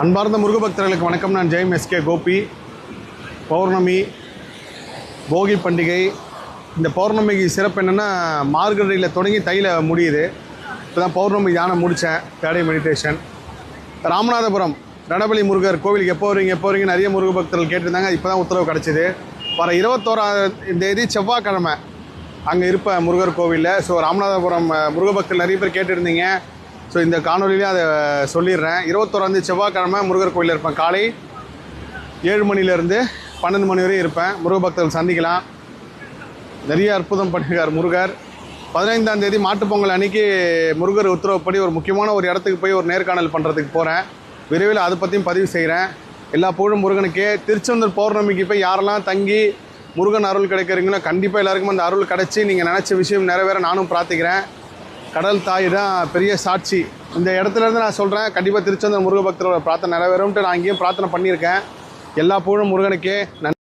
அன்பார்ந்த முருகபக்தர்களுக்கு வணக்கம். நான் ஜெயம் எஸ்கே கோபி. பௌர்ணமி போகி பண்டிகை. இந்த பௌர்ணமிக்கு சிறப்பு என்னென்னா மார்கழியில் தொடங்கி தையில் முடியுது. இப்போ தான் பௌர்ணமி தியானம் முடித்தேன் தேடை மெடிடேஷன். ராமநாதபுரம் ரணபலி முருகர் கோவிலுக்கு எப்போ வருவீங்க எப்போ வரீங்க நிறைய முருக பக்தர்கள் கேட்டிருந்தாங்க. இப்போ தான் உத்தரவு கிடச்சிது. வர இருபத்தோராம் தேதி செவ்வாய்க்கிழமை அங்கே இருப்பேன் முருகர் கோவிலில். ஸோ ராமநாதபுரம் முருகபக்தர் நிறைய பேர் கேட்டிருந்தீங்க. ஸோ இந்த காணொலியிலே அதை சொல்லிடுறேன். இருபத்தோராந்தி செவ்வாய்க்கிழமை முருகர் கோயிலில் இருப்பேன். காலை ஏழு மணிலேருந்து பன்னெண்டு மணி வரையும் இருப்பேன். முருக பக்தர்கள் சந்திக்கலாம். நிறைய அற்புதம் பண்ணியிருக்கார் முருகர். பதினைந்தாம் தேதி மாட்டுப்பொங்கல் அன்னைக்கு முருகர் உத்தரவுப்படி ஒரு முக்கியமான ஒரு இடத்துக்கு போய் ஒரு நேர்காணல் பண்ணுறதுக்கு போகிறேன் விரைவில் அதை பற்றியும் பதிவு செய்கிறேன் எல்லா புகழும் முருகனுக்கே. திருச்செந்தூர் பௌர்ணமிக்கு போய் யாரெல்லாம் தங்கி முருகன் அருள் கிடைக்கிறீங்களோ கண்டிப்பாக எல்லாருக்கும் அந்த அருள் கிடச்சி நீங்கள் நினச்ச விஷயம் நிறைவேற நானும் பிரார்த்திக்கிறேன். கடல் தாய் தான் பெரிய சாட்சி. இந்த இடத்துல இருந்து நான் சொல்கிறேன் கண்டிப்பாக திருச்செந்தூர் முருக பக்தரோட பிரார்த்தனை நிறைவேறும்ட்டு நான் அங்கேயும் பிரார்த்தனை பண்ணியிருக்கேன். எல்லா புகழும் முருகனுக்கே நன்றி.